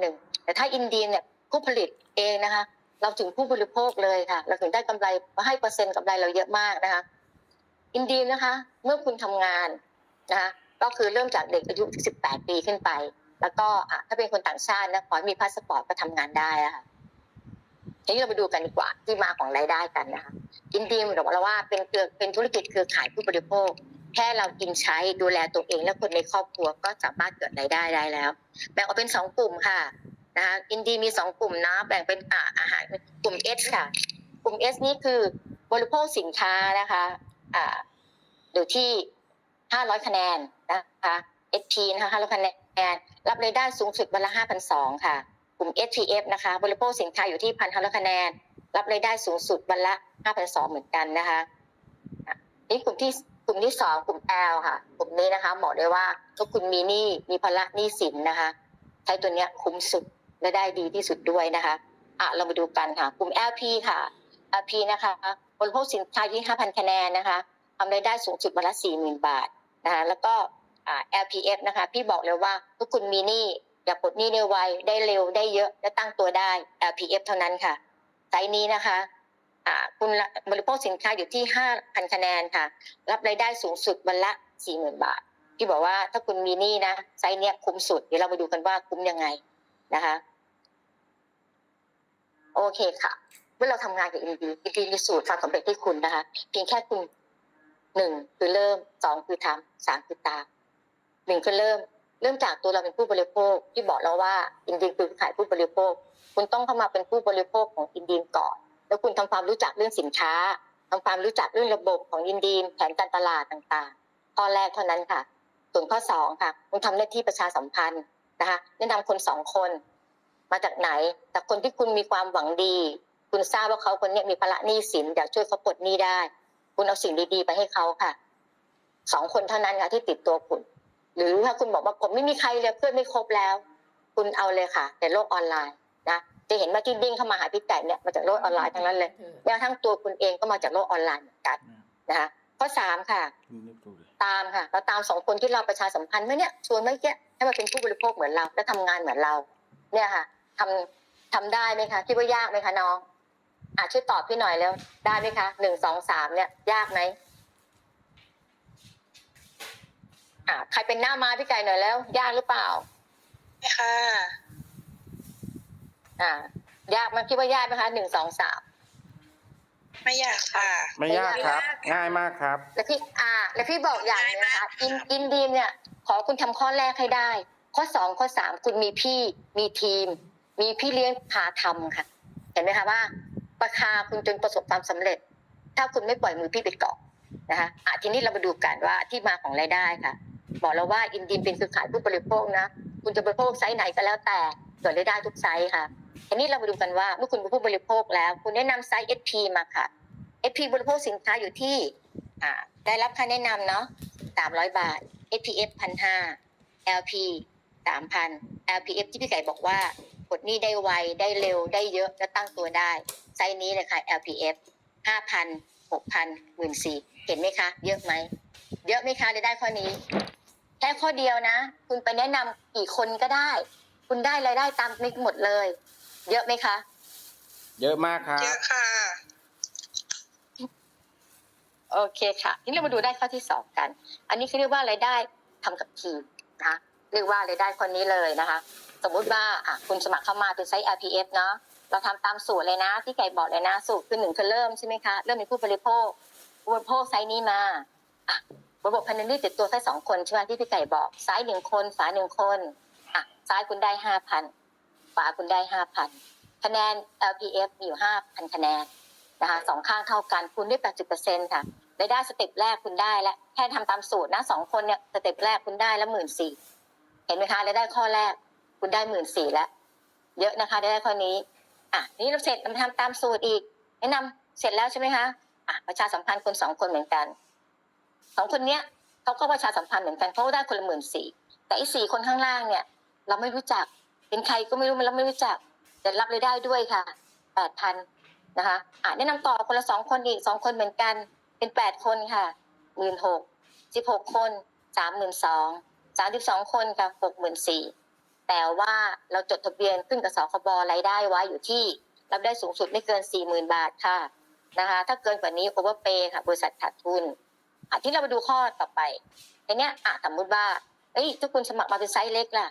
หนึ่งแต่ถ้าอินเดียเนี่ยผู้ผลิตเองนะคะ เราถึงผู้บริโภคเลยค่ะ เราถึงได้กำไรให้เปอร์เซ็นต์กำไรเราเยอะมากนะคะ อินเดียนะคะ เมื่อคุณทำงานนะคะก็คือเริ่มจากเด็กอายุ 18 ปีขึ้นไป แล้วก็อะถ้าเป็นคนต่างชาตินะขอมีพาสปอร์ตก็ทำงานได้ค่ะทีนี้เราไปดูกันดีกว่าที่มาของรายได้กันนะคะอินเดียบอกเราว่าเป็นเครือเป็นธุรกิจเครือข่ายผู้บริโภค แค่เรากินใช้ดูแลตัวเองและคนในครอบครัวก็สามารถเกิดรายได้ได้แล้ว แบ่งออกเป็นสองกลุ่มค่ะนะคะอินดีมีสองกลุ่มนะแบ่งเป็นอาอาหารกลุ่ม S ค่ะ กลุ่ม S นี่คือบริโภคสินค้านะคะอ่าอยู่ที่500คะแนนนะคะ SP นะคะ500คะแนนรับรายได้สูงสุดวันละ5,200ค่ะ กลุ่ม SPF นะคะ บริโภคสินค้าอยู่ที่1,500คะแนน รับรายได้สูงสุดวันละ5,200เหมือนกันนะคะนี่กลุ่มที่ กลุ่มที่สองกลุ่ม L ค่ะกลุ่มนี้นะคะบอกได้ว่าถ้าคุณมีหนี้มีภาระหนี้สินนะคะ ใช้ตัวเนี้ยคุ้มสุดและได้ดีที่สุดด้วยนะคะอะเรามาดูกันค่ะ กลุ่ม LP ค่ะ LP นะคะบริโภคสินค้าที่ 5,000 คะแนนนะคะทำรายได้สูงสุดวันละ 40,000 บาทนะคะแล้วก็อ่า LPF นะคะ พี่บอกเลยว่าถ้าคุณมีหนี้อย่าปลดหนี้ได้ไวได้เร็วได้เยอะและตั้งตัวได้ LPF เท่านั้นค่ะไซส์นี้นะคะ คุณบริโภคสินค้าอยู่ที่ 5,000 คะแนนค่ะ รับรายได้สูงสุดวันละ 40,000 บาทพี่บอกว่าถ้าคุณมีหนี้นะไซส์เนี้ยคุ้มสุด เดี๋ยวเราไปดูกันว่าคุ้มยังไงนะคะ โอเคค่ะ เมื่อเราทำงานกับอินดีอินดีมีสูตรความสำเร็จให้คุณนะคะ เพียงแค่คุณหนึ่งคือเริ่มสองคือทำสามคือตามหนึ่งคือเริ่ม เริ่มจากตัวเราเป็นผู้บริโภคที่บอกแล้วว่าอินดีคือขายผู้บริโภค คุณต้องเข้ามาเป็นผู้บริโภคของอินดีก่อน แล้วคุณทำความรู้จักเรื่องสินค้าทำความรู้จักเรื่องระบบของอินดีนแผนการตลาดต่างๆ ข้อแรกเท่านั้นค่ะ ส่วนข้อสองค่ะ คุณทำหน้าที่ประชาสัมพันธ์นะคะแนะนำคนสองคนมาจากไหน แต่คนที่คุณมีความหวังดี คุณทราบว่าเขาคนนี้มีภาระหนี้สินอยากช่วยเขาปลดหนี้ได้ คุณเอาสิ่งดีๆ ไปให้เขาค่ะสองคนเท่านั้นค่ะที่ติดตัวคุณ หรือถ้าคุณบอกว่าผมไม่มีใครเลยเพื่อนไม่ครบแล้ว คุณเอาเลยค่ะในโลกออนไลน์ จะเห็นว่าที่ดิ้งเข้ามาหาพี่ไก่เนี่ยมาจากโลกออนไลน์ทั้งนั้นเลยแม้กระทั่งตัวคุณเองก็มาจากโลกออนไลน์เหมือนกันนะคะข้อสามค่ะ ตามค่ะ เราตามสองคนที่เราประชาสัมพันธ์เมื่อเนี้ยชวนเมื่อกี้ให้มาเป็นผู้บริโภคเหมือนเรา และทำงานเหมือนเรา เนี่ยค่ะทำทำได้ไหมคะคิดว่ายากไหมคะน้องอะช่วยตอบพี่หน่อยแล้ว ได้ไหมคะหนึ่งสองสามเนี่ย ยากไหมอะใครเป็นหน้ามาพี่ไก่หน่อยแล้ว ยากหรือเปล่าไม่ค่ะ อ่า ยากไหมคิดว่ายากไหมคะหนึ่งสองสามไม่อยากค่ะ ไม่ยากครับ ง่ายมากครับ แล้วพี่อ่า แล้วพี่บอกอย่างหนึงนะคะอินอินดีมเนี่ย ขอคุณทำข้อแรกให้ได้ ข้อสองข้อสามคุณมีพี่มีทีม มีพี่เลี้ยงพาทำค่ะ เห็นไหมคะว่าประคาคุณจนประสบความสำเร็จ ถ้าคุณไม่ปล่อยมือพี่ไปเกาะนะคะอะทีนี้เรามาดูกันว่าที่มาของรายได้ค่ะ บอกแล้วว่าอินดีมเป็นเครือข่ายผู้บริโภคนะ คุณจะบริโภคไซส์ไหนก็แล้วแต่เกิดรายได้ทุกไซส์ค่ะ ทีนี้เรามาดูกันว่าเมื่อคุณเป็นผู้บริโภคแล้ว คุณแนะนำไซส์ SP มาค่ะ SP บริโภคสินค้าอยู่ที่ได้รับค่าแนะนำเนาะ300บาท SPF 1,500 LP 3,000 LPF ที่พี่ไก่บอกว่ากดหนี้ได้ไว ได้เร็ว ได้เยอะ และตั้งตัวได้ ไซส์นี้เลยค่ะ LPF 5,000 6,000 14,000เห็นไหมคะ เยอะไหม เยอะไหมคะรายได้ข้อนี้ แค่ข้อเดียวนะ คุณไปแนะนำกี่คนก็ได้ คุณได้รายได้ตามนี้หมดเลย เยอะไหมคะ เยอะมากครับ เยอะค่ะ โอเคค่ะทีนี้เรามาดูได้ข้อที่สองกัน อันนี้คือเรียกว่ารายได้ทำกับทีมนะคะเรียกว่ารายได้คนนี้เลยนะคะ สมมุติว่าอะคุณสมัครเข้ามาเป็นไซส์ RPF เนาะเราทำตามสูตรเลยนะ ที่ไก่บอกเลยนะ สูตรคือหนึ่งคือเริ่มใช่ไหมคะ เริ่มเป็นผู้บริโภคผู้บริโภคไซส์นี้มาอะระบบพันธมิตรติดตัวแค่สองคนใช่ไหมที่พี่ไก่บอกซ้ายหนึ่งคนฝาหนึ่งคนอะซ้ายคุณได้ห้าพัน ฝาคุณได้ห้าพันคะแนน LPF มีอยู่ห้าพันคะแนนนะคะสองข้างเท่ากันคูณด้วยแปดสิบเปอร์เซ็นต์ค่ะรายได้สเต็ปแรกคุณได้แล้วแค่ทำตามสูตรนะสองคนเนี่ยสเต็ปแรกคุณได้ล้วหมื่นสี่เห็นไหมคะรายได้ข้อแรก คุณได้หมื่นสี่แล้ว เยอะนะคะรายได้ข้อนี้ อะทีนี้เราเสร็จมาทำตามสูตรอีก แนะนำเสร็จแล้วใช่ไหมคะอะประชาสัมพันธ์คนสองคนเหมือนกันสองคนเนี้ยเขาก็ประชาสัมพันธ์เหมือนกันเพราะว่าได้คนละหมื่นสี่แต่อีสี่คนข้างล่างเนี่ย เราไม่รู้จัก เป็นใครก็ไม่รู้มันเราไม่รู้จัก แต่รับรายได้ด้วยค่ะแปดพันนะคะอะแนะนำต่อคนละสองคนอีกสองคนเหมือนกัน เป็นแปดคนค่ะหมื่นหกสิบหกคนสามหมื่นสองสามสิบสองคนค่ะหกหมื่นสี่แต่ว่าเราจดทะเบียนขึ้นกับสคบรายได้ไว้อยู่ที่รับได้สูงสุดไม่เกินสี่หมื่นบาทค่ะนะคะถ้าเกินกว่านี้โอเวอร์เปย์ค่ะ บริษัทขาดทุนอะที่เรามาดูข้อต่อไปทีเนี้ยอะสมมติว่าเอ้ยถ้าคุณสมัครมาเป็นไซส์เล็กล่ะ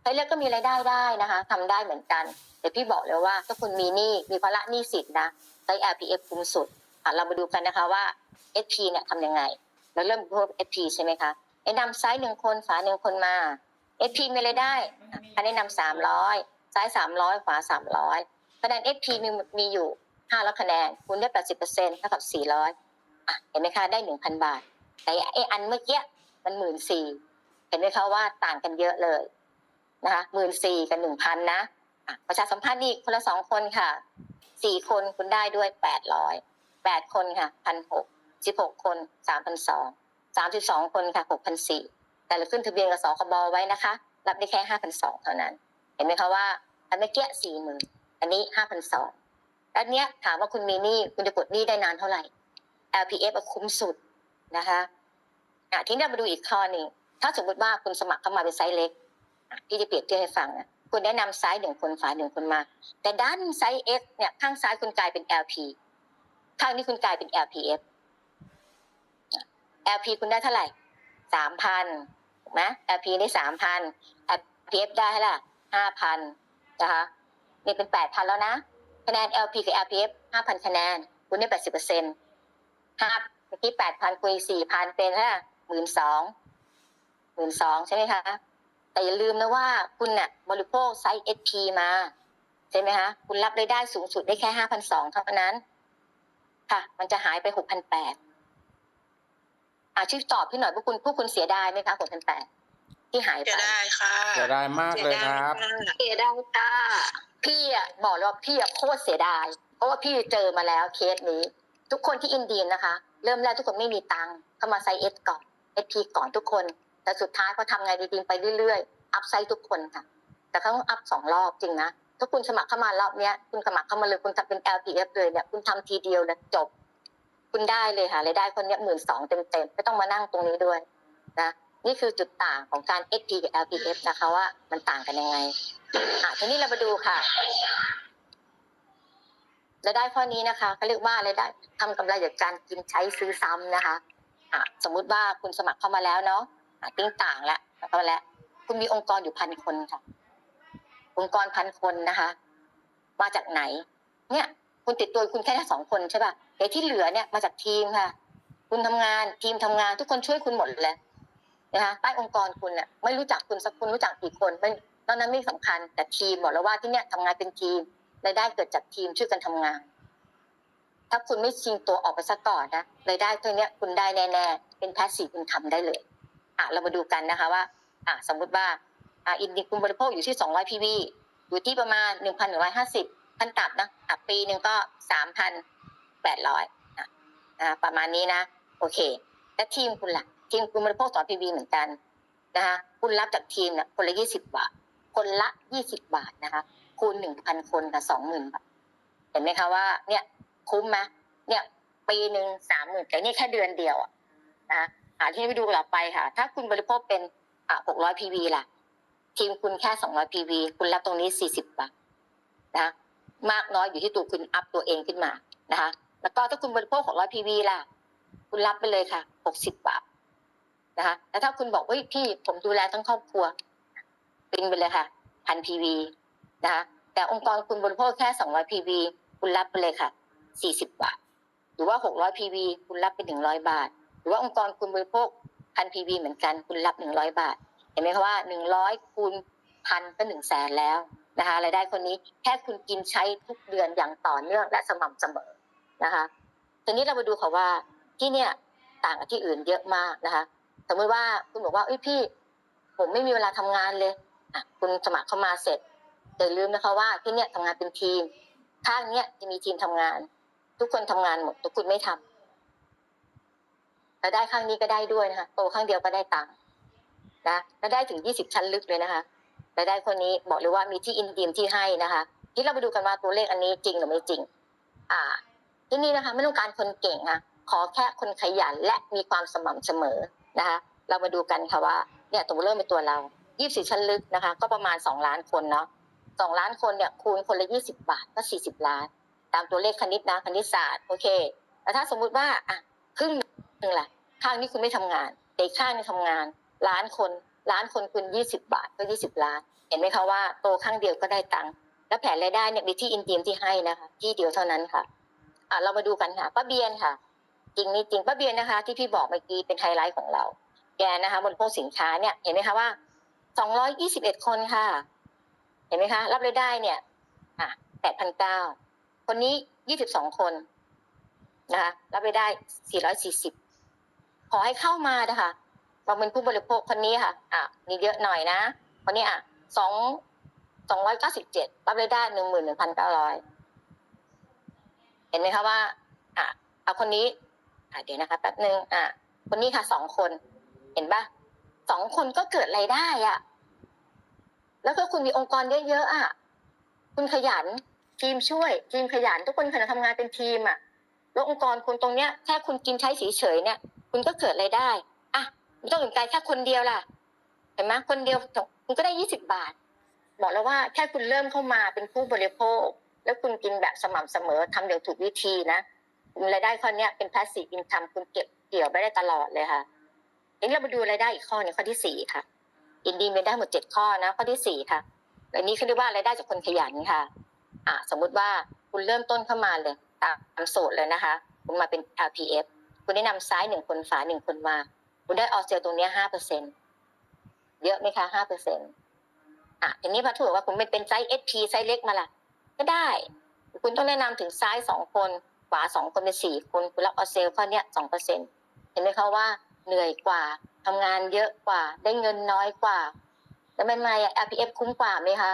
ไซส์เล็กก็มีรายได้ได้นะคะทำได้เหมือนกันแต่พี่บอกเลยว่าถ้าคุณมีหนี้มีภาระหนี้สินนะไซส์ LPF คุ้มสุดอะเรามาดูกันนะคะว่า SP เนี่ยทำยังไงเราเริ่มพูด SP ใช่ไหมคะแนะนำไซส์หนึ่งคนฝาหนึ่งคนมา SP มีรายได้อันแนะนำสามร้อยซ้ายสามร้อยขวาสามร้อยคะแนน SP มีมีอยู่ห้าร้อยคะแนนคูณได้แปดสิบเปอร์เซ็นต์เท่ากับสี่ร้อยอะเห็นไหมคะได้หนึ่งพันบาท แต่ไออันเมื่อกี้มันหมื่นสี่เห็นไหมคะว่าต่างกันเยอะเลย นะคะหมื่นสี่กับหนึ่งพันนะประชาสัมพันธ์นี่คนละสองคนค่ะสี่คนคุณได้ด้วยแปดร้อยแปดคนค่ะพันหกสิบหกคนสามพันสองสามสิบสองคนค่ะหกพันสี่แต่เราขึ้นทะเบียนกับสคบไว้นะคะ รับได้แค่ห้าพันสองเท่านั้น เห็นไหมคะว่าอันเมื่อกี้สี่หมื่นอันนี้ห้าพันสองอันเนี้ยถามว่าคุณมีหนี้คุณจะกดหนี้ได้นานเท่าไหร่ LPF คุ้มสุดนะคะอะทีนี้เรามาดูอีกข้อหนึ่งถ้าสมมติว่าคุณสมัครเข้ามาเป็นไซส์เล็ก อะพี่จะเปรียบเทียบให้ฟังนะคุณแนะนำไซส์หนึ่งคนฝาหนึ่งคนมา แต่ด้านไซส์ X เนี่ยข้างซ้ายคุณกลายเป็น LP ข้างนี้คุณกลายเป็น LPF อะ LP คุณได้เท่าไหร่สามพันถูกไหม LP ได้สามพัน LPF ได้เท่าไหร่ห้าพันนะคะนี่เป็นแปดพันแล้วนะคะแนน LP กับ LPF ห้าพันคะแนน คุณได้แปดสิบเปอร์เซ็นต์ห้าเมื่อกี้แปดพันคุยสี่พันเป็นเท่าไหร่หมื่นสองหมื่นสองใช่ไหมคะ แต่อย่าลืมนะว่าคุณเนี่ยบริโภคไซส์ SP มาใช่ไหมคะคุณรับรายได้สูงสุดได้แค่ห้าพันสองเท่านั้น ค่ะ มันจะหายไปหกพันแปดอาช่วยตอบพี่หน่อยพวกคุณพวกคุณเสียดายไหมคะหกพันแปดที่หายจะไปได้ค่ะจะได้มากเลยครับเสียดายค่ะพี่อะบอกเลยว่าพี่อะโคตรเสียดาย เพราะว่าพี่เจอมาแล้วเคสนี้ ทุกคนที่อินเดียนะคะ เริ่มแรกทุกคนไม่มีตังค์เข้ามาไซเอสก่อนเอสพีก่อนทุกคน แต่สุดท้ายพอทำไงดีๆไปเรื่อยๆ อัพไซต์ทุกคนค่ะ แต่เขาต้องอัพสองรอบจริงนะ ถ้าคุณสมัครเข้ามารอบเนี้ยคุณสมัครเข้ามาเลยคุณทำเป็น LPF เลยเนี่ยคุณทำทีเดียวนะจบ คุณได้เลยค่ะรายได้คนเนี้ยหมื่นสองเต็มๆไม่ต้องมานั่งตรงนี้ด้วยนะนี่คือจุดต่างของการ SP กับ LPF นะคะว่ามันต่างกันยังไงอะทีนี้เรามาดูค่ะรายได้ข้อนี้นะคะเขาเรียกว่ารายได้ทำกำไรจากการกินใช้ซื้อซ้ำนะคะอะสมมุติว่าคุณสมัครเข้ามาแล้วเนาะ ตึ้งต่างแล้วเข้ามาแล้วคุณมีองค์กรอยู่พันคนค่ะ องค์กรพันคนนะคะ มาจากไหน เนี่ย คุณติดตัวคุณแค่สองคนใช่ป่ะแต่ที่เหลือเนี่ยมาจากทีมค่ะ คุณทำงานทีมทำงาน ทุกคนช่วยคุณหมดเลยนะคะใต้องค์กรคุณเนี่ยไม่รู้จักคุณสักคุณรู้จักกี่คนไม่ตอนนั้นไม่สำคัญแต่ทีมบอกแล้วว่าที่เนี่ยทำงานเป็นทีมรายได้เกิดจากทีมช่วยกันทำงาน ถ้าคุณไม่ชิงตัวออกไปซะก่อนนะรายได้ตัวเนี้ยคุณได้แน่ๆเป็นแพสซีฟคุณทำได้เลย อะเรามาดูกันนะคะว่าอะสมมุติว่าอะอินดิคุณบริโภคอยู่ที่ 200 PV อยู่ที่ประมาณ 1,150พันตับนะอะปีหนึ่งก็ 3,800อะอะประมาณนี้นะ โอเค แล้วทีมคุณล่ะ ทีมคุณบริโภค2 PV เหมือนกันนะคะคุณรับจากทีมเนี่ยคนละ 20 บาท คนละ 20 บาทนะคะคูณ 1,000 คนกับ20,000บาทเห็นไหมคะว่าเนี่ยคุ้มไหมเนี่ยปีหนึ่งสามหมื่นแต่นี่แค่เดือนเดียวอะนะ อ่าที่ไปดูกลับไปค่ะ ถ้าคุณบริโภคเป็นอ่า600 PV ล่ะ ทีมคุณแค่ 200 PV คุณรับตรงนี้ 40 บาทนะมากน้อยอยู่ที่ตัวคุณอัพตัวเองขึ้นมานะคะ แล้วก็ถ้าคุณบริโภค600 PV ล่ะ คุณรับไปเลยค่ะ 60 บาทนะคะแล้วถ้าคุณบอกเฮ้ยพี่ผมดูแลทั้งครอบครัวปิงไปเลยค่ะพัน PV นะคะแต่องค์กรคุณบริโภคแค่ 200 PV คุณรับไปเลยค่ะ 40 บาท หรือว่า 600 PV คุณรับไป 100 บาท หรือว่าองค์กรคุณบริโภคพัน PV เหมือนกันคุณรับ100บาท เห็นไหมคะว่า100คูณพันก็1แสนแล้วนะคะรายได้คนนี้แค่คุณกินใช้ทุกเดือนอย่างต่อเนื่องและสม่ำเสมอนะคะทีนี้เรามาดูค่ะว่าที่เนี่ยต่างกับที่อื่นเยอะมากนะคะสมมติว่าคุณบอกว่าเอ้ยพี่ ผมไม่มีเวลาทำงานเลยอะคุณสมัครเข้ามาเสร็จแต่อย่าลืมนะคะว่าที่เนี่ยทำงานเป็นทีมข้างเนี้ยจะมีทีมทำงาน ทุกคนทำงานหมดทุกคนไม่ทำแต่ได้ข้างนี้ก็ได้ด้วยนะคะโตข้างเดียวก็ได้ตังค์นะแล้วได้ถึง 20 ชั้นลึกเลยนะคะรายได้คนนี้บอกเลยว่ามีที่อินเดียมที่ให้นะคะที่เราไปดูกันว่าตัวเลขอันนี้จริงหรือไม่จริง อ่า ที่นี่นะคะไม่ต้องการคนเก่งค่ะขอแค่คนขยันและมีความสม่ำเสมอนะคะ เรามาดูกันค่ะว่าเนี่ยตัวเริ่มเป็นตัวเรายี่สิบชั้นลึกนะคะ ก็ประมาณสองล้านคนเนาะสองล้านคนเนี่ยคูณคนละยี่สิบาทก็สี่สิบล้าน ตามตัวเลขคณิตนะคณิตศาสตร์โอเคแต่ถ้าสมมุติว่าอะครึ่ง หนึ่งแหละข้างนี้คุณไม่ทำงานแต่อีกข้างนึงทำงานล้านคนล้านคนคูณยี่สิบาทก็ยี่สิบล้าน เห็นไหมคะว่าโตข้างเดียวก็ได้ตังค์แล้วแผนรายได้เนี่ยมีที่อินเดียมที่ให้นะคะที่เดียวเท่านั้นค่ะอะเรามาดูกันค่ะป้าเบียนค่ะ จริงนี่จริงป้าเบียนนะคะ ที่พี่บอกเมื่อกี้เป็นไฮไลท์ของเราแกนะคะบนพวกสินค้าเนี่ยเห็นไหมคะว่าสองร้อยยี่สิบเอ็ดคนค่ะ เห็นไหมคะ รับรายได้เนี่ยอะแปดพันเก้าคนนี้ยี่สิบสองคนนะคะรับรายได้สี่ร้อยสี่สิบ ขอให้เข้ามานะคะเราเป็นผู้บริโภคคนนี้ค่ะ อะมีเยอะหน่อยนะคนนี้อะสองสองร้อยเก้าสิบเจ็ดรับรายได้หนึ่งหมื่นหนึ่งพันเก้าร้อยเห็นไหมคะว่า อะเอาคนนี้ อะเดี๋ยวนะคะแป๊บนึงอะคนนี้ค่ะสองคน เห็นปะสองคนก็เกิดรายได้อะ แล้วก็คุณมีองค์กรเยอะๆอะคุณขยันทีมช่วย ทีมขยันทุกคนขยันทำงานเป็นทีมอะแล้วองค์กรคุณตรงเนี้ยแค่คุณกินใช้เฉยๆเนี่ย คุณก็เกิดรายได้อะไม่ต้องสนใจแค่คนเดียวล่ะเห็นไหมคนเดียวคุณก็ได้ยี่สิบบาท บอกแล้วว่าแค่คุณเริ่มเข้ามาเป็นผู้บริโภค แล้วคุณกินแบบสม่ำเสมอทำอย่างถูกวิธีนะรายได้ข้อนี้เป็น passive income คุณเก็บเกี่ยวไม่ได้ตลอดเลยค่ะทีนี้เรามาดูรายได้อีกข้อนึงข้อที่สี่ค่ะ อินดีมีได้หมดเจ็ดข้อนะ ข้อที่สี่ค่ะอันนี้เขาเรียกว่ารายได้จากคนขยันค่ะ อะสมมุติว่าคุณเริ่มต้นเข้ามาเลย ตามโสดเลยนะคะ คุณมาเป็น RPF คุณแนะนำซ้ายหนึ่งคนฝาหนึ่งคนมาคุณได้ออเซลตรงนี้ห้าเปอร์เซ็นเยอะไหมคะห้าเปอร์เซ็นอะทีนี้พอถูกว่าคุณไม่เป็นไซส์ SP ไซส์เล็กมาล่ะ ก็ได้ คุณต้องแนะนำถึงซ้ายสองคนขวาสองคนเป็นสี่คนคุณรับออเซลข้อเนี้ยสองเปอร์เซ็นเห็นไหมคะว่าเหนื่อยกว่าทำงานเยอะกว่า ได้เงินน้อยกว่าแล้วเป็นไงอะ RPF คุ้มกว่าไหมคะ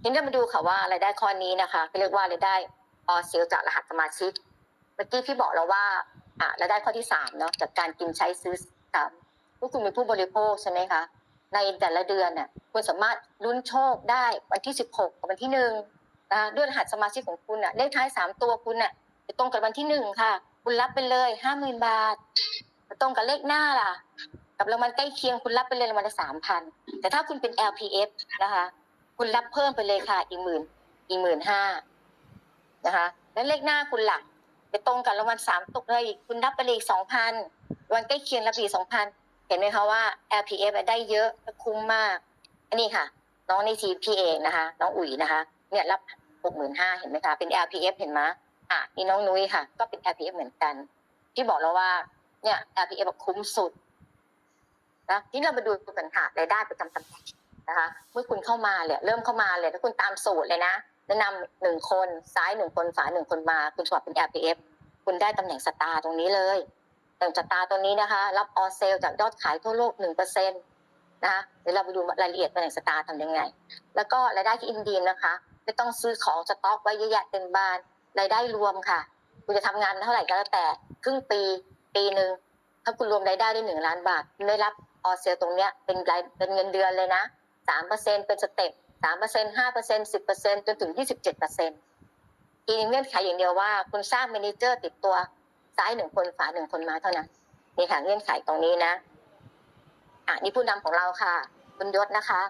ทีนี้มาดูค่ะว่ารายได้ข้อนี้นะคะเรียกว่ารายได้ออเซลจากรหัสสมาชิก เมื่อกี้พี่บอกแล้วว่าอ่ารายได้ข้อที่สามเนาะจากการกินใช้ซื้อซ้ำพวกคุณเป็นผู้บริโภคใช่ไหมคะ ในแต่ละเดือนเนี่ยคุณสามารถลุ้นโชคได้วันที่สิบหกกับวันที่หนึ่งนะคะด้วยรหัสสมาชิกของคุณอะเลขท้ายสามตัวคุณอะจะตรงกับวันที่หนึ่งค่ะ คุณรับไปเลยห้าหมื่นบาทตรงกับเลขหน้าล่ะ กับรางวัลใกล้เคียงคุณรับไปเลยรางวัลละสามพันแต่ถ้าคุณเป็น LPF นะคะ คุณรับเพิ่มไปเลยค่ะอีกหมื่นอีกหมื่นห้านะคะ แล้วเลขหน้าคุณหลัก ไปตรงกับรางวัลสามตกเลยอีกคุณรับไปเลยอีกสองพันวันใกล้เคียงรับอีกสองพันเห็นไหมคะว่า LPF ได้เยอะคุ้มมาก อันนี้ค่ะ น้องในทีมพี่เองนะคะ น้องอุ๋ยนะคะ เนี่ยรับหกหมื่นห้าเห็นไหมคะเป็น LPF เห็นไหมอะนี่น้องนุ้ยค่ะ ก็เป็น LPF เหมือนกันที่บอกแล้วว่าเนี่ย LPF คุ้มสุดนะที่เรามาดูกันค่ะรายได้ประจำตำแหน่งนะคะ เมื่อคุณเข้ามาเลยเริ่มเข้ามาเลยถ้าคุณตามสูตรเลยนะ แนะนำหนึ่งคนซ้ายหนึ่งคนฝาหนึ่งคนมา คุณสมัครเป็น LPF คุณได้ตำแหน่งสตาร์ตรงนี้เลยตำแหน่งสตาร์ตรงนี้นะคะ รับออเซลจากยอดขายทั่วโลกหนึ่งเปอร์เซ็นต์นะคะเดี๋ยวเราไปดูรายละเอียดตำแหน่งสตาร์ทำยังไง แล้วก็รายได้ที่อินเดียนะคะ ไม่ต้องซื้อของสต็อกไว้เยอะแยะเต็มบ้านรายได้รวมค่ะ คุณจะทำงานเท่าไหร่ก็แล้วแต่ ครึ่งปีปีหนึ่งถ้าคุณรวมรายได้ได้หนึ่งล้านบาทคุณได้รับออเซลตรงเนี้ยเป็นรายเป็นเงินเดือนเลยนะสามเปอร์เซ็นเป็นสเต็ปามเปอร์เซ็นห้าเปอร์เซ็นสิบเปอร์เซ็นจนถึงยี่สิบเจ็ดเปอร์เซ็นทีนี้เงื่อนไขอย่างเดียวว่า คุณสร้างเมนเจอร์ติดตัวซ้ายหนึ่งคนฝาหนึ่งคนมาเท่านั้นนี่ค่ะเงื่อนไขตรงนี้นะอะนี่ผู้นำของเราค่ะคุณยศนะคะ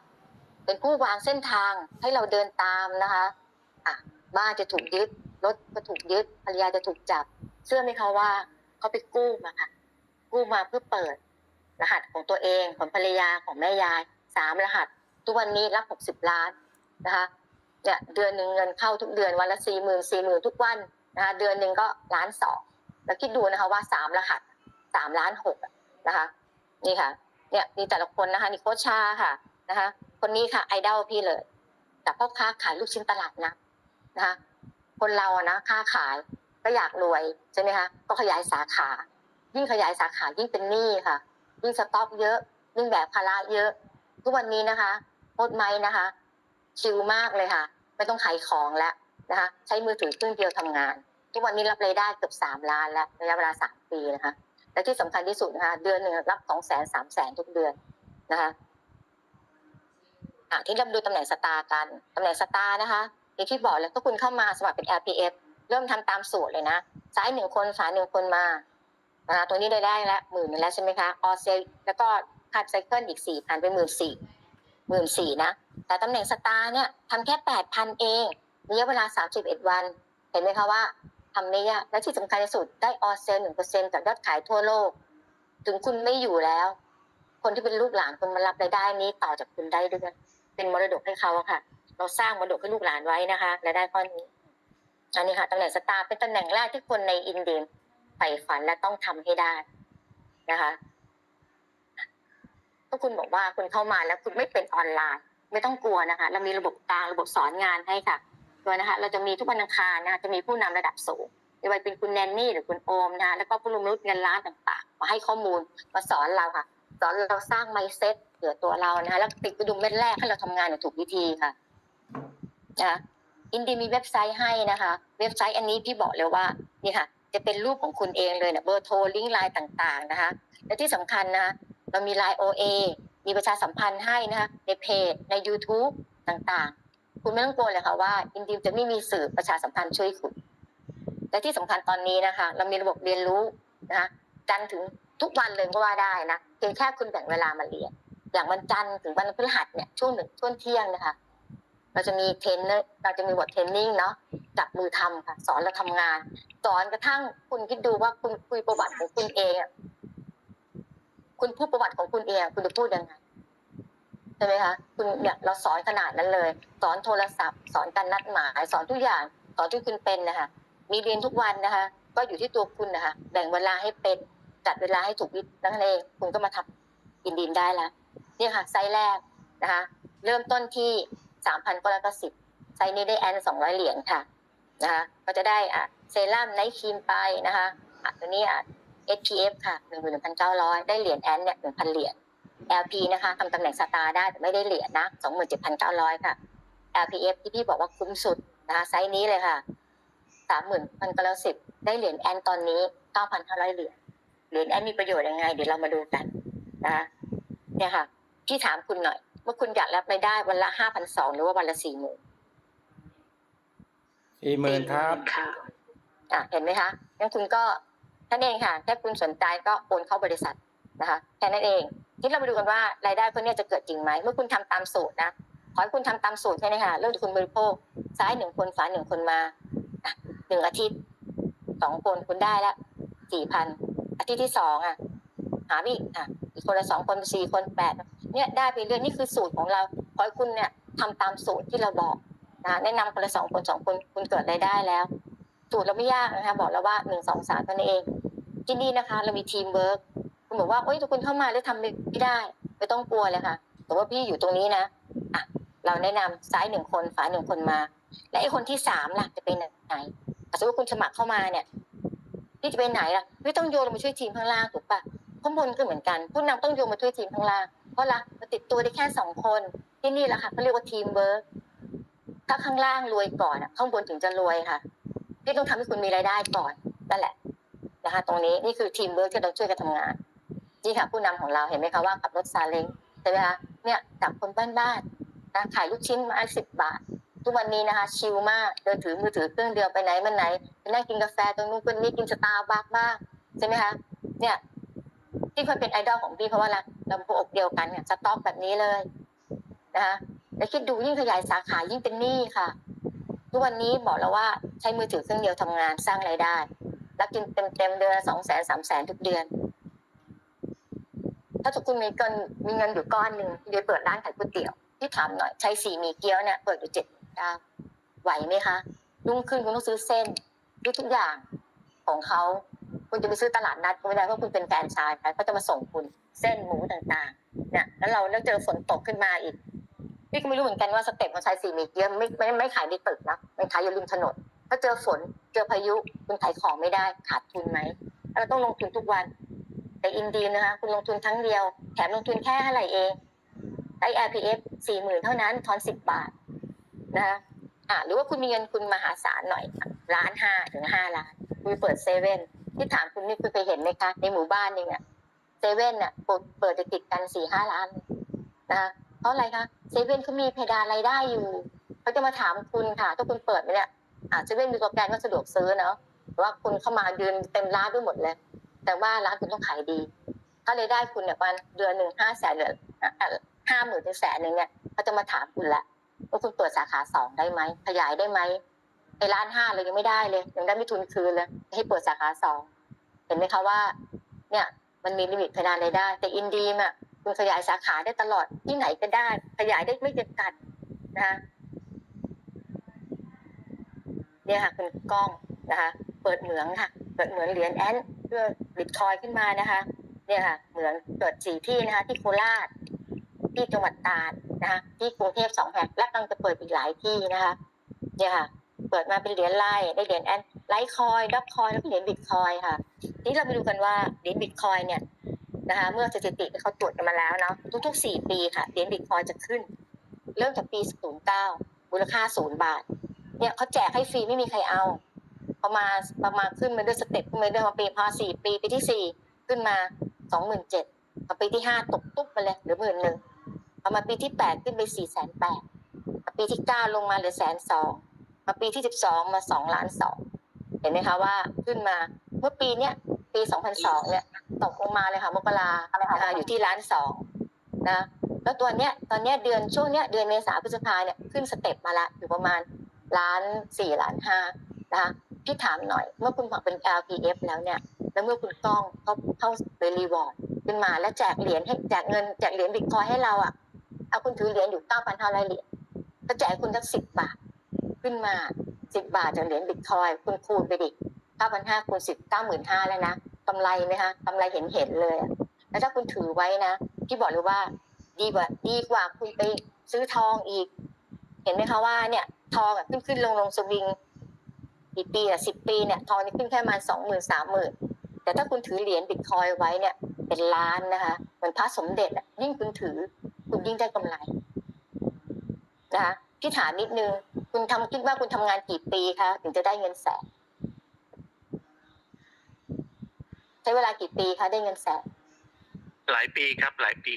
เป็นผู้วางเส้นทางให้เราเดินตามนะคะอะบ้านจะถูกยึดรถก็ถูกยึดภรรยาจะถูกจับ เชื่อไหมคะว่าเขาไปกู้มาค่ะ กู้มาเพื่อเปิด รหัสของตัวเองของภรรยาของแม่ยายสามรหัส ทุกวันนี้รับหกสิบล้านนะคะเนี่ยเดือนหนึ่งเงินเข้าทุกเดือนวันละสี่หมื่นสี่หมื่นทุกวันนะคะเดือนหนึ่งก็ล้านสองแล้วคิดดูนะคะว่าสามรหัสสามล้านหกนะคะ นี่ค่ะ เนี่ยมีแต่ละคนนะคะนี่โคชาค่ะนะคะ คนนี้ค่ะไอดอลพี่เลยแต่พ่อค้าขายลูกชิ้นตลาดนะนะคะ คนเราอะนะค้าขายก็อยากรวยใช่ไหมคะก็ขยายสาขา ยิ่งขยายสาขายิ่งเป็นหนี้ค่ะ ยิ่งสต็อกเยอะยิ่งแบกภาระเยอะ ทุกวันนี้นะคะ โพสต์ไม้นะคะ ชิลมากเลยค่ะ ไม่ต้องขายของแล้วนะคะ ใช้มือถือเครื่องเดียวทำงาน ทุกวันนี้รับรายได้เกือบสามล้านแล้วระยะเวลาสามปีนะคะ และที่สำคัญที่สุดนะคะ เดือนหนึ่งรับสองแสนสามแสนทุกเดือนนะคะที่เราดูตำแหน่งสตาร์กันตำแหน่งสตาร์นะคะอย่างที่บอกเลยถ้าคุณเข้ามาสมัครเป็น LPF เริ่มทำตามสูตรเลยนะซ้ายหนึ่งคนฝาหนึ่งคนมานะคะตัวนี้ได้ได้แล้วหมื่นนึงแล้วใช่ไหมคะออเซแล้วก็คาไซเคิลอีกสี่พันเป็นหมื่นสี่ หมื่นสี่นะ แต่ตำแหน่งสตาร์เนี่ยทำแค่แปดพันเองระยะเวลาสามสิบเอ็ดวัน เห็นไหมคะว่าทำไม่ยากและที่สำคัญที่สุดได้ออเซลหนึ่งเปอร์เซ็นจากยอดขายทั่วโลก ถึงคุณไม่อยู่แล้ว คนที่เป็นลูกหลานคุณมารับรายได้นี้ต่อจากคุณได้ด้วยเป็นมรดกให้เขาอะค่ะ เราสร้างมรดกให้ลูกหลานไว้นะคะรายได้ข้อนี้อันนี้ค่ะตำแหน่งสตาร์เป็นตำแหน่งแรกที่คนในอินเดียใฝ่ฝันและต้องทำให้ได้นะคะ ถ้าคุณบอกว่าคุณเข้ามาแล้วคุณไม่เป็นออนไลน์ ไม่ต้องกลัวนะคะ เรามีระบบกลางระบบสอนงานให้ค่ะด้วยนะคะ เราจะมีทุกวันอังคารนะคะจะมีผู้นำระดับสูงไม่ว่าเป็นคุณแนนนี่หรือคุณโอมนะคะแล้วก็ผู้ลงมือเงินล้านต่างๆ มาให้ข้อมูลมาสอนเราค่ะสอนเราสร้างไมเซ็ตเหลือตัวเรานะคะแล้วติดกระดุมเม็ดแรกให้เราทำงานอย่างถูกวิธีค่ะนะอินดีมีเว็บไซต์ให้นะคะ เว็บไซต์อันนี้พี่บอกเลยว่านี่ค่ะ จะเป็นรูปของคุณเองเลยนะเบอร์โทรลิงก์ไลน์ต่าง ๆนะคะ และที่สำคัญนะคะ เรามีไลน์ OA มีประชาสัมพันธ์ให้นะคะในเพจใน YouTube ต่างๆ คุณไม่ต้องกลัวเลยค่ะว่าอินดีมจะไม่มีสื่อประชาสัมพันธ์ช่วยคุณ และที่สำคัญตอนนี้นะคะ เรามีระบบเรียนรู้นะคะจันถึงทุกวันเลยก็ว่าได้นะเพียงแค่คุณแบ่งเวลามาเรียน อย่างวันจันทร์ถึงวันพฤหัสเนี่ยช่วงหนึ่งช่วงเที่ยงนะคะ เราจะมีเทรนเนอร์เราจะมีบทเทรนนิ่งเนาะจับมือทำค่ะ สอนเราทำงาน สอนกระทั่งคุณคิดดูว่าคุณคุยประวัติของคุณเองอะ คุณพูดประวัติของคุณเองคุณจะพูดยังไงใช่ไหมคะคุณเนี่ยเราสอนขนาดนั้นเลย สอนโทรศัพท์ สอนการนัดหมาย สอนทุกอย่างสอนที่คุณเป็นนะคะมีเรียนทุกวันนะคะ ก็อยู่ที่ตัวคุณนะคะแบ่งเวลาให้เป็นจัดเวลาให้ถูกวิธีนั่นเองคุณก็มาทำอินดีมได้แล้วนี่ค่ะไซส์แรกนะคะ เริ่มต้นที่สามพันก็แล้วก็สิบไซส์นี้ได้แอนสองร้อยเหรียญค่ะนะคะก็จะได้อะเซรั่มไนท์ครีมไปนะคะอะตัวนี้อะ SPF ค่ะหนึ่งหมื่นหนึ่งพันเก้าร้อยได้เหรียญแอนเนี่ยหนึ่งพันเหรียญ LP นะคะทำตำแหน่งสตาร์ได้แต่ไม่ได้เหรียญนะสองหมื่นเจ็ดพันเก้าร้อยค่ะ LPF ที่พี่บอกว่าคุ้มสุดนะคะไซส์นี้เลยค่ะสามหมื่นพันเก้าร้อยสิบได้เหรียญแอนตอนนี้เก้าพันห้าร้อยเหรียญเหรียญแอนมีประโยชน์ยังไง เดี๋ยวเรามาดูกันนะคะเนี่ยค่ะพี่ถามคุณหน่อยว่าคุณอยากรับรายได้วันละห้าพันสองหรือว่าวันละสี่หมื่นสี่หมื่นครับอะเห็นไหมคะงั้นคุณก็ ท่านเองค่ะถ้าคุณสนใจก็โอนเข้าบริษัทนะคะแค่นั้นเองที่เรามาดูกันว่ารายได้พวกนี้จะเกิดจริงไหมเมื่อคุณทำตามสูตรนะขอให้คุณทำตามสูตรแค่นี้ค่ะเริ่มจากคุณบริโภคซ้ายหนึ่งคนขวาหนึ่งคนมาหนึ่งอาทิตย์สองคนคุณได้ละสี่พันอาทิตย์ที่สองอะหาไปอีกอะอีกคนละสองคนสี่คนแปดเนี่ยได้ไปเรื่อยนี่คือสูตรของเราขอให้คุณเนี่ยทำตามสูตรที่เราบอกนะแนะนำคนละสองคนสองคนคุณเกิดรายได้แล้ว สูตรเราไม่ยากนะคะ บอกแล้วว่าหนึ่งสองสามเท่านั้นเอง ที่นี่นะคะ เรามีทีมเวิร์กคุณบอกว่าโอ๊ยทุกคนเข้ามาแล้วทำไม่ได้ ไม่ต้องกลัวเลยค่ะ แต่ว่าพี่อยู่ตรงนี้นะอะเราแนะนำซ้ายหนึ่งคนฝาหนึ่งคนมา และไอ้คนที่สามล่ะจะไปไหนสมมติว่าคุณสมัครเข้ามาเนี่ยพี่จะไปไหนล่ะพี่ต้องโยนลงมาช่วยทีมข้างล่างถูกปะข้างบนก็เหมือนกันผู้นำต้องโยนมาช่วยทีมข้างล่างเพราะละเราติดตัวได้แค่สองคนที่นี่แหละค่ะเขาเรียกว่าทีมเวิร์กถ้าข้างล่างรวยก่อนอะข้างบนถึงจะรวยค่ะ พี่ต้องทำให้คุณมีรายได้ก่อนนั่นแหละนะคะ ตรงนี้นี่คือทีมเวิร์กที่เราช่วยกันทำงานนี่ค่ะผู้นำของเราเห็นไหมคะว่าขับรถซาเล้งใช่ไหมคะเนี่ยจากคนบ้านๆนะขายลูกชิ้นมาสิบบาท ทุกวันนี้นะคะชิลมากเดินถือมือถือเครื่องเดียวไปไหนมาไหนไปนั่งกินกาแฟตรงนู้นคนนี้กินสตาร์บัคบ้างใช่ไหมคะเนี่ยที่เคยเป็นไอดอลของพี่เพราะว่าอะไรเราพวกเดียวกันเนี่ยสต็อกแบบนี้เลยนะคะแล้วคิดดูยิ่งขยายสาขายิ่งเป็นหนี้ค่ะ ทุกวันนี้บอกแล้วว่าใช้มือถือเครื่องเดียวทำงานสร้างรายได้แล้วกินเต็มเต็มๆเดือนสองแสนสามแสนทุกเดือน ถ้าทุกคุณมีเงินมีเงินอยู่ก้อนหนึ่งเดี๋ยวเปิดร้านขายก๋วยเตี๋ยวที่ถามหน่อยใช้สีมีเกี๊ยวเนี่ยเปิดอยู่เจ็ดเก้าไหวไหมคะรุ่งขึ้นคุณต้องซื้อเส้นด้วยทุกอย่างของเขาคุณจะไปซื้อตลาดนัดไม่ได้เพราะคุณเป็นแฟนชายเขาจะมาส่งคุณเส้นหมูต่างๆเนี่ยแล้วเราแล้วเจอฝนตกขึ้นมาอีก พี่ก็ไม่รู้เหมือนกันว่าสเต็ปของชายสีหมีเกี๊ยวไม่ไม่ไม่ขายในตึกนะมันขายอยู่ริมถนนถ้าเจอฝนเจอพายุคุณขายของไม่ได้ขาดทุนไหมเราต้องลงทุนทุกวัน แต่อินดีนะคะคุณลงทุนครั้งเดียว แถมลงทุนแค่เท่าไหร่เองได้ RPF สี่หมื่นเท่านั้นทอนสิบบาทนะคะอ่าหรือว่าคุณมีเงินคุณมหาศาลหน่อยล้านห้าถึงห้าล้านคุณเปิดเซเว่นที่ถามคุณนี่คุณเคยเห็นไหมคะในหมู่บ้านหนึ่งอะเซเว่นอะเปิดเปิดติดกันสี่ห้าล้านนะคะ ราะอะไรคะเซเว่นเขามีเพดานรายได้อยู่เขาจะมาถามคุณค่ะถ้าคุณเปิดไปเนี่ยอ่าเซเว่นมีตัวแกนก็สะดวกซื้อเนาะว่าคุณเข้ามายืนเต็มร้านด้วยหมดเลย แต่ว่าร้านคุณต้องขายดี ถ้ารายได้คุณเนี่ยประมาณเดือนหนึ่งห้าแสนเหลือห้าหมื่นถึงแสนหนึ่งเนี่ยเขาจะมาถามคุณละว่าคุณเปิดสาขาสองได้ไหมขยายได้ไหมไอ้ล้านห้าเลยยังไม่ได้เลยยังได้ไม่ทุนคืนเลยให้เปิดสาขาสองเห็นไหมคะว่า เนี่ย มันมีลิมิตเพดานรายได้ แต่อินดีมอะ คุณขยายสาขาได้ตลอดที่ไหนก็ได้ ขยายได้ไม่จำกัดนะคะเนี่ยค่ะคุณกล้องนะคะ เปิดเหมืองค่ะ เปิดเหมืองเหรียญแอนเพื่อบิตคอยขึ้นมานะคะ เนี่ยค่ะ เหมืองเปิดสี่ที่นะคะ ที่โคราช ที่จังหวัดตราดนะคะ ที่กรุงเทพสองแห่งและกำลังจะเปิดอีกหลายที่นะคะ เนี่ยค่ะ เปิดมาเป็นเหรียญไล่ได้เหรียญแอนไลท์คอยดับคอยแล้วก็เหรียญบิตคอยค่ะทีนี้เรามาดูกันว่าเหรียญบิตคอยเนี่ย นะคะเมื่อสถิติเขาตรวจกันมาแล้วเนาะทุกๆสี่ปีค่ะเหรียญบิตคอยจะขึ้น เริ่มจากปี 09มูลค่าศูนย์บาท เนี่ยเขาแจกให้ฟรีไม่มีใครเอาประมาณประมาณขึ้นมาด้วยสเต็ปขึ้นมาด้วยมาปีพอสี่ปีปีที่สี่ขึ้นมาสองหมื่นเจ็ดพอปีที่ห้าตกตุ๊บไปเลยเหลือหมื่นหนึ่งพอมาปีที่แปดขึ้นไปสี่แสนแปดปีที่เก้าลงมาเหลือแสนสองมาปีที่สิบสองมาสองล้านสองเห็นไหมคะว่าขึ้นมาเมื่อปีเนี้ยปีสองพันสองเนี่ย ตกลงมาเลยค่ะมกรานะคะอยู่ที่ล้านสองนะแล้วตัวเนี้ยตอนเนี้ยเดือนช่วงเนี้ยเดือนเมษาพฤษภาเนี่ยขึ้นสเต็ปมาละอยู่ประมาณล้านสี่ล้านห้านะคะพี่ถามหน่อย เมื่อคุณฝักเป็น LPF แล้วเนี่ย แล้วเมื่อคุณต้องเขาเข้าเป็นรีวอร์ดขึ้นมาแล้วแจกเหรียญให้แจกเงินแจกเหรียญบิตคอยให้เราอะเอาคุณถือเหรียญอยู่เก้าพันห้าร้อยเหรียญก็แจกให้คุณสักสิบบาทขึ้นมาสิบบาทจากเหรียญบิตคอยคุณคูณไปดิเก้าพันห้าคูณสิบเก้าหมื่นห้าแล้วนะ กำไรไหมคะกำไรเห็นเห็นๆเลย แล้วถ้าคุณถือไว้นะพี่บอกเลยว่า ดีกว่า ดีกว่าคุณไปซื้อทองอีก เห็นไหมคะว่าเนี่ย ทองขึ้นขึ้นลงลงสวิงกี่ปีอะสิบปีเนี่ยทองนี่ขึ้นแค่ประมาณสองหมื่นสามหมื่นแต่ถ้าคุณถือเหรียญบิตคอยไว้เนี่ย เป็นล้านนะคะเหมือนพระสมเด็จยิ่งคุณถือ คุณยิ่งได้กำไรนะคะพี่ถามนิดนึง คุณทำคิดว่าคุณทำงานกี่ปีคะถึงจะได้เงินแสนใช้เวลากี่ปีคะได้เงินแสนหลายปีครับ หลายปี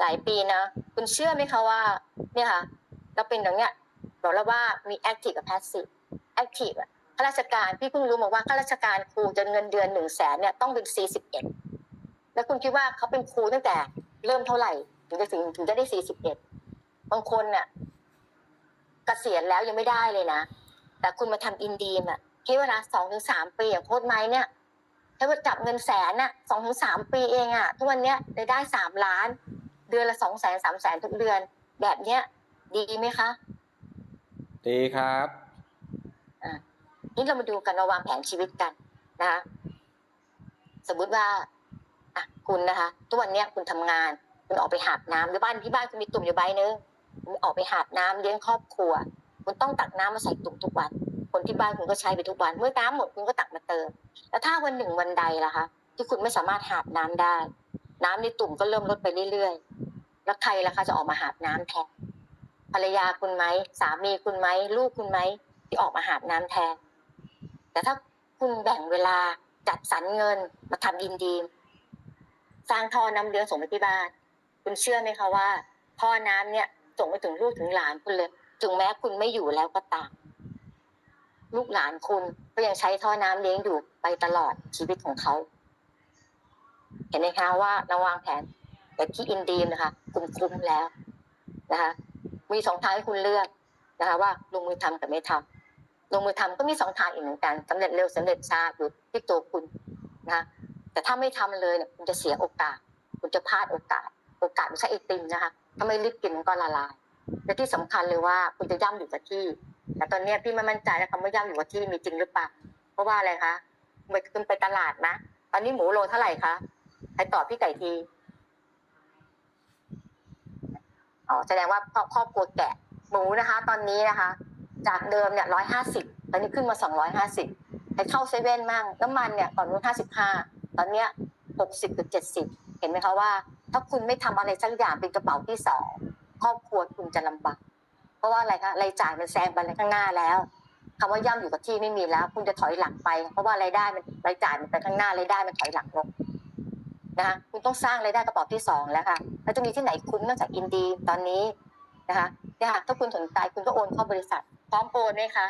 หลายปีนะคุณเชื่อไหมคะว่า เนี่ยค่ะ เราเป็นอย่างเนี้ยบอกแล้วว่ามี active กับ passive active อะข้าราชการพี่เพิ่งรู้มาว่าข้าราชการครูจะเงินเดือนหนึ่งแสนเนี่ยต้องเป็น41แล้วคุณคิดว่าเขาเป็นครูตั้งแต่เริ่มเท่าไหร่ ถึงจะถึงถึงจะได้41บางคนเนี่ยเกษียณแล้วยังไม่ได้เลยนะ แต่คุณมาทำอินดีมอะใช้เวลาสองถึงสามปีอย่างโค้ดไม้เนี่ย ถ้าว่าจับเงินแสนน่ะสองถึงสามปีเองอะทุกวันเนี้ยได้ได้สามล้าน เดือนละสองแสนสามแสนทุกเดือน แบบเนี้ย ดีไหมคะดีครับนี่เรามาดูกันเราวางแผนชีวิตกันนะคะสมมุติว่าอะคุณนะคะทุกวันเนี้ยคุณทำงาน คุณออกไปหาบน้ำหรือบ้านที่บ้านคุณมีตุ่มอยู่ใบหนึงคุณออกไปหาบน้ำเลี้ยงครอบครัว คุณต้องตักน้ำมาใส่ตุ่มทุกวัน คนที่บ้านคุณก็ใช้ไปทุกวัน เมื่อน้ำหมดคุณก็ตักมาเติม แล้วถ้าวันหนึ่งวันใดล่ะคะ ที่คุณไม่สามารถหาบน้ำได้ น้ำในตุ่มก็เริ่มลดไปเรื่อยๆ แล้วใครล่ะคะจะออกมาหาบน้ำแทนภรรยาคุณไหมสามีคุณไหมลูกคุณไหมที่ออกมาหาบน้ำแทน แต่ถ้าคุณแบ่งเวลาจัดสรรเงินมาทำอินดีมสร้างท่อน้ำเลี้ยงส่งไปที่บ้าน คุณเชื่อไหมคะว่าท่อน้ำเนี่ยส่งไปถึงลูกถึงหลานคุณเลย ถึงแม้คุณไม่อยู่แล้วก็ตาม ลูกหลานคุณก็ยังใช้ท่อน้ำเลี้ยงอยู่ไปตลอดชีวิตของเขา เห็นไหมคะว่าเราวางแผนแต่ที่อินดีมนะคะคุ้มคุ้มแล้วนะคะ มีสองทางให้คุณเลือกนะคะ ว่าลงมือทำกับไม่ทำลงมือทำก็มีสองทางอีกเหมือนกันสำเร็จเร็วสำเร็จช้าอยู่ที่ตัวคุณนะคะแต่ถ้าไม่ทำเลยเนี่ยคุณจะเสียโอกาส คุณจะพลาดโอกาส โอกาสไม่ใช่ไอติมนะคะถ้าไม่รีบกินมันก็ละลายและที่สำคัญเลยว่าคุณจะย่ำอยู่กับที่ แต่ตอนนี้พี่ไม่มั่นใจนะคำว่าย่ำอยู่กับที่มีจริงหรือเปล่าเพราะว่าอะไรคะเมื่อคุณไปตลาดนะตอนนี้หมูโลเท่าไหร่คะใครตอบพี่ไก่ทีอ๋อแสดงว่าครอบครอบครัวแกะหมูนะคะ ตอนนี้นะคะ จากเดิมเนี่ยร้อยห้าสิบตอนนี้ขึ้นมาสองร้อยห้าสิบไปเข้าเซเว่นมั่งน้ำมันเนี่ยก่อนนู้นห้าสิบห้าตอนเนี้ยหกสิบหรือเจ็ดสิบเห็นไหมคะว่า ถ้าคุณไม่ทำอะไรสักอย่างเป็นกระเป๋าที่สองครอบครัวคุณจะลำบาก เพราะว่าอะไรคะรายจ่ายมันแซงไปข้างหน้าแล้วคำว่าย่ำอยู่กับที่ไม่มีแล้ว คุณจะถอยหลังไป เพราะว่ารายได้มันรายจ่ายมันไปข้างหน้ารายได้มันถอยหลังลงนะคะคุณต้องสร้างรายได้กระเป๋าที่สองแล้วค่ะแล้วจะมีที่ไหนคุ้มนอกจากอินดีตอนนี้นะคะเนี่ยค่ะถ้าคุณสนใจคุณก็โอนเข้าบริษัท พร้อมโอนไหมคะ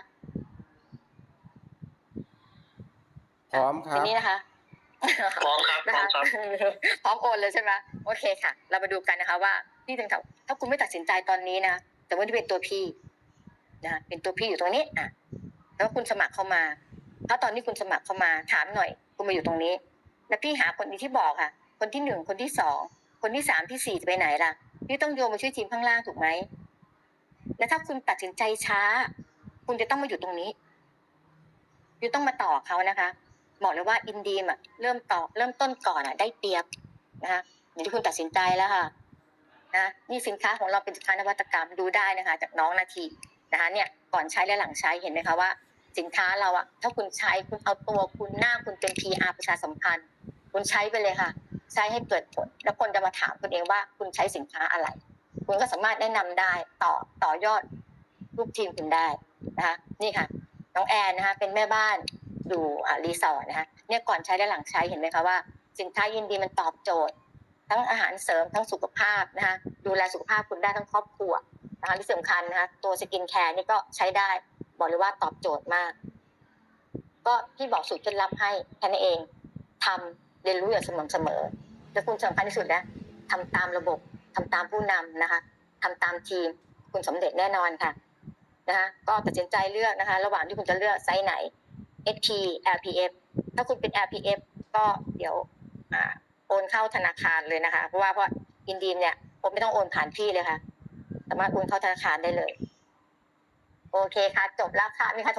พร้อมคทีรับนี้นะคะพร้อมครับพร้อมครับพร้อมโอนเลยใช่ไหมโอเคค่ะ เรามาดูกันนะคะว่าพี่ถึงถามถ้าคุณไม่ตัดสินใจตอนนี้นะ แต่ว่าที่เป็นตัวพี่นะเป็นตัวพี่อยู่ตรงนี้อะแล้วคุณสมัครเข้ามาถ้าตอนนี้คุณสมัครเข้ามาถามหน่อย คุณมาอยู่ตรงนี้ แล้วพี่หาคนที่บอกค่ะ คนที่หนึ่งคนที่สองคนที่สามที่สี่จะไปไหนล่ะพี่ต้องโยนมาช่วยทีมข้างล่างถูกไหมแล้วถ้าคุณตัดสินใจช้า คุณจะต้องมาอยู่ตรงนี้คุณต้องมาต่อเขานะคะบอกเลยว่าอินดีมอะเริ่มต่อเริ่มต้นก่อนอะ ได้เปรียบนะคะอยู่ที่คุณตัดสินใจแล้วค่ะ นะนี่สินค้าของเราเป็นสินค้านวัตกรรมดูได้นะคะ จากน้องนาทีนะคะเนี่ยก่อนใช้และหลังใช้เห็นไหมคะว่า สินค้าเราอะถ้าคุณใช้คุณเอาตัวคุณหน้าคุณเป็น PR ประชาสัมพันธ์ คุณใช้ไปเลยค่ะ ใช้ให้เกิดผล แล้วคนจะมาถามคุณเองว่าคุณใช้สินค้าอะไร คุณก็สามารถแนะนำได้ต่อต่อยอดลูกทีมคุณได้นะคะนี่ค่ะ น้องแอนนะคะเป็นแม่บ้านอยู่รีสอร์ทนะคะเนี่ยก่อนใช้และหลังใช้เห็นไหมคะว่า สินค้ายินดีมันตอบโจทย์ ทั้งอาหารเสริมทั้งสุขภาพนะคะดูแลสุขภาพคุณได้ทั้งครอบครัวนะคะที่สำคัญนะคะตัวสกินแคร์นี่ก็ใช้ได้บอกเลยว่าตอบโจทย์มาก ก็พี่บอกสูตรเคล็ดลับให้แค่นั้นเองทำเรียนรู้อย่างสม่ำเสมอ และคุณสำคัญที่สุดนะทำตามระบบทำตามผู้นำนะคะทำตามทีมคุณสำเร็จแน่นอนค่ะนะคะก็ตัดสินใจเลือกนะคะ ระหว่างที่คุณจะเลือกไซส์ไหน SP LPF ถ้าคุณเป็น LPF ก็เดี๋ยวอ่า โอนเข้าธนาคารเลยนะคะ เพราะว่าเพราะอินดีมเนี่ยผมไม่ต้องโอนผ่านพี่เลยค่ะ สามารถโอนเข้าธนาคารได้เลย โอเคค่ะ จบแล้วค่ะมีใคร